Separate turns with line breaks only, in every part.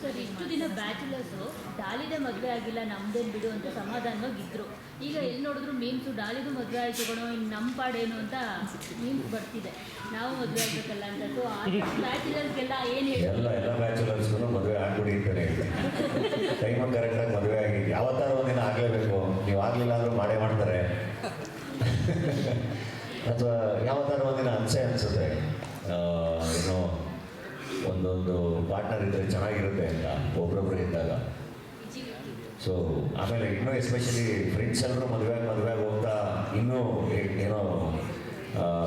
Sir ಇಷ್ಟು ದಿನ bachelors ಡಾಲಿದೆ ಮದುವೆ ಆಗಿಲ್ಲ ನಮ್ದೇನು ಬಿಡು ಅಂತ ಸಮಾಧಾನವಾಗಿ ಇದ್ರು ಈಗ ಎಲ್ಲಿ ನೋಡಿದ್ರು ಮೀನ್ಸು ಡಾಲಿದು ಮದುವೆ ಆಯ್ತು ಕಣೋ ಇನ್ನು ನಮ್ಮ ಪಾಡೇನು ಅಂತ ಮೀನ್ಸ್ ಬರ್ತಿದೆ. ನಾವು ಮದುವೆ ಆಗ್ಬೇಕಲ್ಲ ಅಂತ. ಬ್ಯಾಚುಲರ್ಸ್ ಬ್ಯಾಚುಲರ್ಸ್ಗೆಲ್ಲ ಏನು ಹೇಳಿ
ಎಲ್ಲ ಎಲ್ಲ ಬ್ಯಾಚುಲರ್ಸ್ಗೂ ಮದುವೆ ಆಗ್ಬಿಡಿ ಅಂತಾನೆ ಟೈಮ್ ಕರೆಕ್ಟಾಗಿ ಮದುವೆ ಆಗಿ ಯಾವತ್ತಾರು ಒಂದಿನ ಆಗಲೇಬೇಕು. ನೀವು ಆಗಲಿಲ್ಲ ಅಂದ್ರೆ ಮಾಡೇ ಮಾಡ್ತಾರೆ. ಅಥವಾ ಯಾವತ್ತಾರು ಒಂದಿನ ಅನ್ಸೆ ಅನಿಸುತ್ತೆ. ಏನೋ ಒಂದೊಂದು ಪಾರ್ಟ್ನರ್ ಇದ್ದರೆ ಚೆನ್ನಾಗಿರುತ್ತೆ ಅಂತ ಒಬ್ರೊಬ್ರು ಇದ್ದಾಗ. ಸೊ ಆಮೇಲೆ ಇನ್ನೂ ಎಸ್ಪೆಷಲಿ ಫ್ರೆಂಡ್ಸ್ ಎಲ್ಲರೂ ಮದುವೆ ಮದುವೆ ಹೋಗ್ತಾ ಇನ್ನೂ ಏನೋ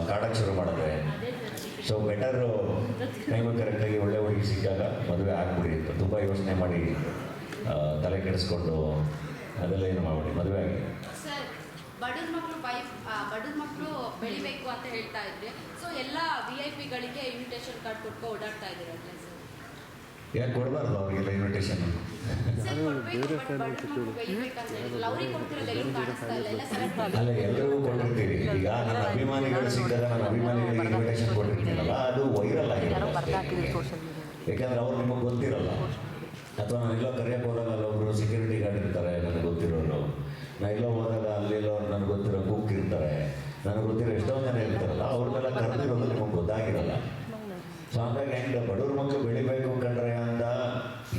ಕಾಡಕ್ಕೆ ಶುರು ಮಾಡಿದ್ರೆ. ಸೊ ಬೆಟರು ಟೈಮು ಕರೆಕ್ಟಾಗಿ ಒಳ್ಳೆ ಹುಡುಗಿ ಸಿಕ್ಕಾಗ ಮದುವೆ ಆಗ್ಬಿಡಿ ಅಂತ ತುಂಬ ಯೋಚನೆ ಮಾಡಿ ತಲೆ ಕೆಡಿಸ್ಕೊಂಡು ಅದೆಲ್ಲ ಏನು ಮಾಡಿ ಮದುವೆ ಆಗಿ.
ಬಡವ್ರ ಮಕ್ಕಳು ಮಕ್ಕಳು ಬೆಳಿಬೇಕು ಅಂತ ಹೇಳ್ತಾ ಇದ್ರಿ ಸೊ ಎಲ್ಲ ವಿ ಐ ಪಿಗಳಿಗೆ ಇನ್ವಿಟೇಷನ್ ಕಾರ್ಡ್ ಕೊಟ್ಕೊ ಓಡಾಡ್ತಾ ಇದ್ದೀರಲ್ಲ ಸರ್
ಯಾಕೆ ಕೊಡಬಾರ್ದು ಅವರಿಗೆಲ್ಲ ಇನ್ವಿಟೇಷನ್ ಅಲ್ಲ ಎಲ್ಲರಿಗೂ ಕೊಟ್ಟಿರ್ತೀವಿ ಈಗ ನನ್ನ ಅಭಿಮಾನಿಗಳು ಸಿಕ್ಕಾಗ ನನ್ನ ಅಭಿಮಾನಿಗಳಿಗೆ ಇನ್ವಿಟೇಷನ್ ಕೊಟ್ಟಿರ್ತೀನಲ್ಲ ಅದು ವೈರಲ್ ಆಗಿರುತ್ತೆ ಯಾಕಂದ್ರೆ ಅವ್ರು ನಿಮಗೆ ಗೊತ್ತಿರಲ್ಲ. ಅಥವಾ ನಾನು ಎಲ್ಲೋ ಕರೆಯಕ್ಕೆ ಹೋದಾಗ ಅಲ್ಲೊಬ್ರು ಸೆಕ್ಯೂರಿಟಿ ಗಾರ್ಡ್ ಇರ್ತಾರೆ ನನಗೆ ಗೊತ್ತಿರೋರು. ನಾ ಎಲ್ಲೋ ಹೋದಾಗ ಅಲ್ಲೆಲ್ಲೋ ನನಗೆ ಗೊತ್ತಿರೋ ಕುಕ್ ಇರ್ತಾರೆ. ನನಗೆ ಗೊತ್ತಿರೋ ಎಷ್ಟೋ ಜನ ಇರ್ತಾರಲ್ಲ ಅವ್ರನ್ನೆಲ್ಲ ಕರೆದಿರೋ ಗೊತ್ತಾಗಿರಲ್ಲ ಸೊ ಹಂಗಾಗಿ ಹೆಂಗೆ ಬಡವ್ರ ಮಕ್ಕಳು ಬೆಳಿಬೇಕು ಕಂಡ್ರೆ ಅಂತ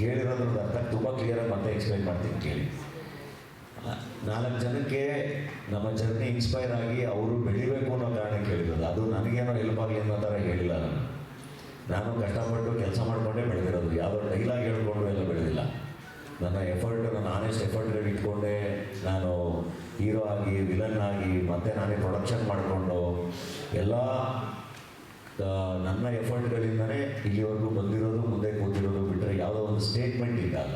ಹೇಳಿರೋದ್ರ ಅರ್ಥ ತುಂಬ ಕ್ಲಿಯರಾಗಿ ಮತ್ತೆ ಎಕ್ಸ್ಪ್ಲೈನ್ ಮಾಡ್ತೀನಿ ಕೇಳಿ. ನಾಲ್ಕು ಜನಕ್ಕೆ ನಮ್ಮ ಜರ್ನಿ ಇನ್ಸ್ಪೈರ್ ಆಗಿ ಅವರು ಬೆಳಿಬೇಕು ಅನ್ನೋ ಕಾರಣಕ್ಕೆ ಹೇಳಿರೋದು ಅದು ನನಗೇನೋ ಹೆಲ್ಪ್ ಆಗಲಿ ಅನ್ನೋ ಥರ ಹೇಳಿಲ್ಲ ನಾನು. ನಾನು ಕಷ್ಟಪಟ್ಟು ಕೆಲಸ ಮಾಡಿಕೊಂಡೇ ಬೆಳೆದಿರೋದು. ಯಾವುದೋ ಡೈಲಾಗ್ ಹೇಳ್ಕೊಂಡು ಎಲ್ಲ ಬೆಳೆದಿಲ್ಲ. ನನ್ನ ಎಫರ್ಟ್ ನನ್ನ ಆನೆಸ್ಟ್ ಎಫರ್ಟ್ಗಳು ಇಟ್ಕೊಂಡೆ ನಾನು ಹೀರೋ ಆಗಿ ವಿಲನ್ ಆಗಿ ಮತ್ತೆ ನಾನೇ ಪ್ರೊಡಕ್ಷನ್ ಮಾಡಿಕೊಂಡು ಎಲ್ಲ ನನ್ನ ಎಫರ್ಟ್ಗಳಿಂದನೇ ಇಲ್ಲಿವರೆಗೂ ಬಂದಿರೋದು, ಮುಂದೆ ಕೂತಿರೋದು ಬಿಟ್ಟರೆ ಯಾವುದೋ ಒಂದು ಸ್ಟೇಟ್ಮೆಂಟ್ ಇದ್ದಾಗ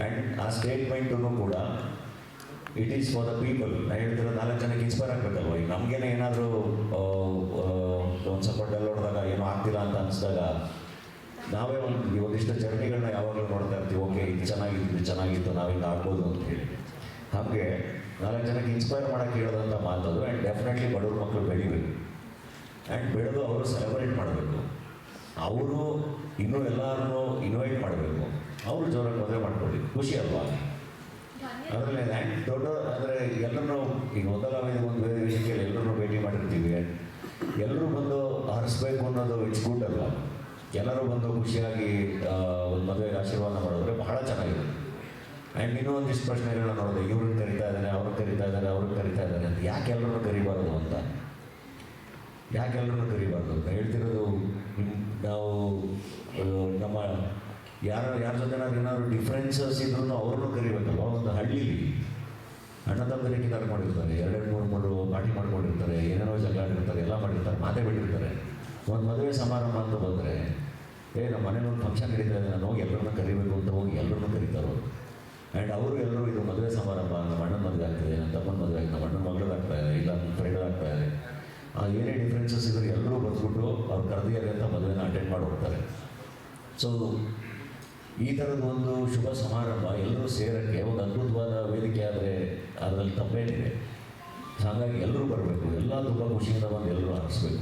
ಆ್ಯಂಡ್ ಆ ಸ್ಟೇಟ್ಮೆಂಟೂ ಕೂಡ it is for the people ನಾನು ಹೇಳ್ತಿರೋ ನಾಲ್ಕು ಜನಕ್ಕೆ ಇನ್ಸ್ಪೈರ್ ಆಗಬೇಕಲ್ವ? ಈಗ ನಮಗೇನೆ ಏನಾದರೂ ಒಂದು ಸ್ವಲ್ಪ ಡಲ್ ಹೊಡೆದಾಗ ಏನೋ ಆಗ್ತಿಲ್ಲ ಅಂತ ಅನಿಸಿದಾಗ ನಾವೇ ಒಂದು ಒಂದಿಷ್ಟು ಜರ್ನಿಗಳನ್ನ ಯಾವಾಗಲೂ ನೋಡ್ತಾ ಇರ್ತೀವಿ. ಓಕೆ, ಇದು ಚೆನ್ನಾಗಿತ್ತು ಇದು ಚೆನ್ನಾಗಿತ್ತು ನಾವು ಆಡ್ಬೋದು ಅಂತ ಹೇಳಿ. ಹಾಗೆ ನಾಲ್ಕು ಜನಕ್ಕೆ ಇನ್ಸ್ಪೈರ್ ಮಾಡೋಕ್ಕೆ ಹೇಳೋದಂಥ ಮಾತದು. ಆ್ಯಂಡ್ ಡೆಫಿನೆಟ್ಲಿ ಬಡವ್ರ ಮಕ್ಕಳು ಬೆಳಿಬೇಕು ಆ್ಯಂಡ್ ಬೆಳೆದು ಅವರು ಸೆಲೆಬ್ರೇಟ್ ಮಾಡಬೇಕು. ಅವರು ಇನ್ನೂ ಎಲ್ಲರನ್ನೂ ಇನ್ವೈಟ್ ಮಾಡಬೇಕು. ಅವರು ಜೋರಾಗಿ ಮದುವೆ ಮಾಡ್ಕೊಳ್ಳಿ ಖುಷಿ ಅಲ್ವಾ? ಅದರಲ್ಲಿ ದೊಡ್ಡ ಅಂದರೆ ಎಲ್ಲರೂ ಈಗ ಒಂದಲ್ಲ ಒಂದು ಬೇರೆ ವಿಷಯಕ್ಕೆ ಎಲ್ಲರನ್ನೂ ಭೇಟಿ ಮಾಡಿರ್ತೀವಿ. ಎಲ್ಲರೂ ಬಂದು ಹರಿಸ್ಬೇಕು ಅನ್ನೋದು ಇಟ್ಸ್ ಗುಡ್ ಅಲ್ವಾ? ಎಲ್ಲರೂ ಬಂದು ಖುಷಿಯಾಗಿ ಒಂದು ಮದುವೆಗೆ ಆಶೀರ್ವಾದ ಮಾಡಿದ್ರೆ ಬಹಳ ಚೆನ್ನಾಗಿದೆ. ಆ್ಯಂಡ್ ಇನ್ನೂ ಒಂದಿಷ್ಟು ಪ್ರಶ್ನೆಗಳನ್ನ ನೋಡಿದೆ. ಇವ್ರನ್ನ ಕರಿತಾ ಇದ್ದಾನೆ ಅವ್ರನ್ನ ಕರಿತಾ ಇದ್ದಾರೆ ಅವ್ರನ್ನ ಕರಿತಾ ಇದ್ದಾರೆ ಅಂತ. ಯಾಕೆ ಎಲ್ಲರನ್ನೂ ಕರಿಬಾರದು ಅಂತ? ಯಾಕೆ ಎಲ್ಲರನ್ನೂ ಕರಿಬಾರ್ದು ಅಂತ? ಹೇಳ್ತಿರೋದು ನಾವು ನಮ್ಮ ಯಾರು, ಯಾರ ಜೊತೆ ಏನಾದ್ರು ಡಿಫ್ರೆನ್ಸಸ್ ಇದ್ರೂ ಅವ್ರನ್ನೂ ಕರಿಬೇಕಲ್ಲ ಒಂದು ಹಳ್ಳಿಲಿ ಅಣ್ಣ ತಮ್ಮದರಿಗೆ ಕಿತ್ತಾಟ ಮಾಡಿರ್ತಾರೆ? ಎರಡೆರಡು ಮೂರು ಮೂರು ಪಾರ್ಟಿ ಮಾಡ್ಕೊಂಡಿರ್ತಾರೆ, ಏನೇನೋ ಜಗಳ ಆಡಿರ್ತಾರೆ ಎಲ್ಲ ಮಾಡಿರ್ತಾರೆ, ಮಾತೇ ಬಿಟ್ಟಿರ್ತಾರೆ. ಒಂದು ಮದುವೆ ಸಮಾರಂಭ ಅಂತ ಬಂದರೆ, ಏ ನಮ್ಮ ಮನೇಲಿ ಒಂದು ಫಂಕ್ಷನ್ ಇದೆ, ನಾನು ಹೋಗಿ ಎಲ್ಲರನ್ನೂ ಕರಿಬೇಕು ಅಂತ ಹೋಗಿ ಎಲ್ಲರನ್ನೂ ಕರೀತಾರೆ ಆ್ಯಂಡ್ ಅವರು ಎಲ್ಲರೂ ಇದು ಮದುವೆ ಸಮಾರಂಭ, ನಮ್ಮ ಅಣ್ಣನ ಮದುವೆ ಆಗ್ತದೆ ನನ್ನ ತಮ್ಮನ ಮದುವೆ ಆಗ್ತದೆ ನಮ್ಮ ಅಣ್ಣನ ಮಗಳು ಆಗ್ತಾ ಇದೆ ಇಲ್ಲ ನನ್ನ ಫ್ರೆಂಡ್ ಆಗ್ತಾ ಇದೆ ಆ ಏನೇ ಡಿಫ್ರೆನ್ಸಸ್ ಇದ್ದರೆ ಎಲ್ಲರೂ ಬಂದ್ಬಿಟ್ಟು ಅವ್ರು ಕರೆದಿದ್ದಾರೆ ಅಂತ ಮದುವೆನ ಅಟೆಂಡ್ ಮಾಡಿ ಹೋಗ್ತಾರೆ ಸೊ ಈ ಥರದ ಒಂದು ಶುಭ ಸಮಾರಂಭ ಎಲ್ಲರೂ ಸೇರೋಕ್ಕೆ ಒಂದು ಅದ್ಭುತವಾದ ವೇದಿಕೆ ಆದರೆ ಅದರಲ್ಲಿ ತಪ್ಪೇನಿದೆ ಹಾಗಾಗಿ ಎಲ್ಲರೂ ಬರಬೇಕು, ಎಲ್ಲ ತುಂಬ ಖುಷಿಯಿಂದ ಬಂದು ಎಲ್ಲರೂ ಹರಿಸ್ಬೇಕು